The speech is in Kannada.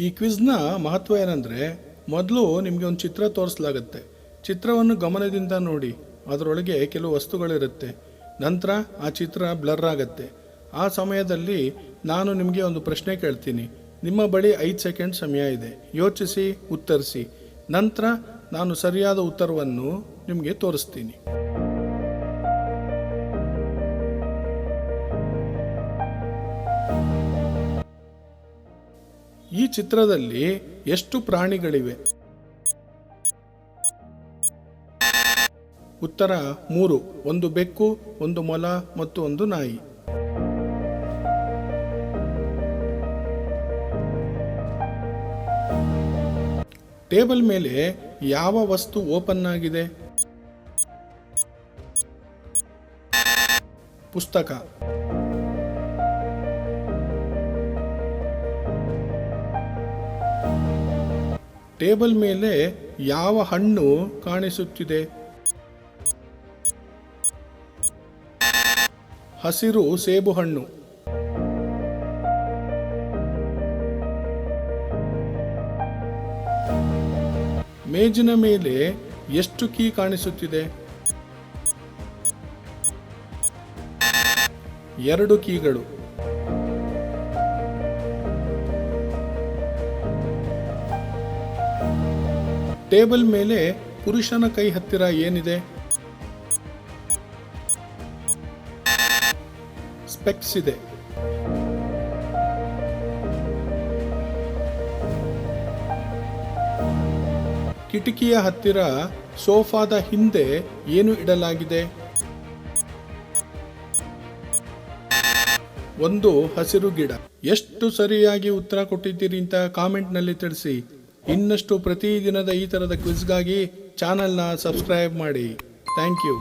ಈ ಕ್ವಿಜ್ನ ಮಹತ್ವ ಏನಂದರೆ, ಮೊದಲು ನಿಮಗೆ ಒಂದು ಚಿತ್ರ ತೋರಿಸಲಾಗುತ್ತೆ. ಚಿತ್ರವನ್ನು ಗಮನದಿಂದ ನೋಡಿ, ಅದರೊಳಗೆ ಕೆಲವು ವಸ್ತುಗಳಿರುತ್ತೆ. ನಂತರ ಆ ಚಿತ್ರ ಬ್ಲರ್ ಆಗುತ್ತೆ. ಆ ಸಮಯದಲ್ಲಿ ನಾನು ನಿಮಗೆ ಒಂದು ಪ್ರಶ್ನೆ ಕೇಳ್ತೀನಿ. ನಿಮ್ಮ ಬಳಿ ಐದು ಸೆಕೆಂಡ್ ಸಮಯ ಇದೆ. ಯೋಚಿಸಿ, ಉತ್ತರಿಸಿ. ನಂತರ ನಾನು ಸರಿಯಾದ ಉತ್ತರವನ್ನು ನಿಮಗೆ ತೋರಿಸ್ತೀನಿ. ಈ ಚಿತ್ರದಲ್ಲಿ ಎಷ್ಟು ಪ್ರಾಣಿಗಳಿವೆ? ಉತ್ತರ ಮೂರು, ಒಂದು ಬೆಕ್ಕು, ಒಂದು ಮೊಲ ಮತ್ತು ಒಂದು ನಾಯಿ. ಟೇಬಲ್ ಮೇಲೆ ಯಾವ ವಸ್ತು ಓಪನ್ ಆಗಿದೆ? ಪುಸ್ತಕ. ಟೇಬಲ್ ಮೇಲೆ ಯಾವ ಹಣ್ಣು ಕಾಣಿಸುತ್ತಿದೆ? ಹಸಿರು ಸೇಬು ಹಣ್ಣು. ಮೇಜಿನ ಮೇಲೆ ಎಷ್ಟು ಕೀ ಕಾಣಿಸುತ್ತಿದೆ? ಎರಡು ಕೀಗಳು. ಟೇಬಲ್ ಮೇಲೆ ಪುರುಷನ ಕೈ ಹತ್ತಿರ ಏನಿದೆ? ಸ್ಪೆಕ್ಸ್ ಇದೆ. ಕಿಟಕಿಯ ಹತ್ತಿರ ಸೋಫಾದ ಹಿಂದೆ ಏನು ಇಡಲಾಗಿದೆ? ಒಂದು ಹಸಿರು ಗಿಡ. ಎಷ್ಟು ಸರಿಯಾಗಿ ಉತ್ತರ ಕೊಟ್ಟಿದ್ದೀರಿ ಅಂತ ಕಾಮೆಂಟ್ನಲ್ಲಿ ತಿಳಿಸಿ. ಇನ್ನಷ್ಟು ಪ್ರತಿದಿನದ ಈ ಥರದ ಕ್ವಿಜ್ಗಾಗಿ ಚಾನಲ್ನ ಸಬ್ಸ್ಕ್ರೈಬ್ ಮಾಡಿ. Thank you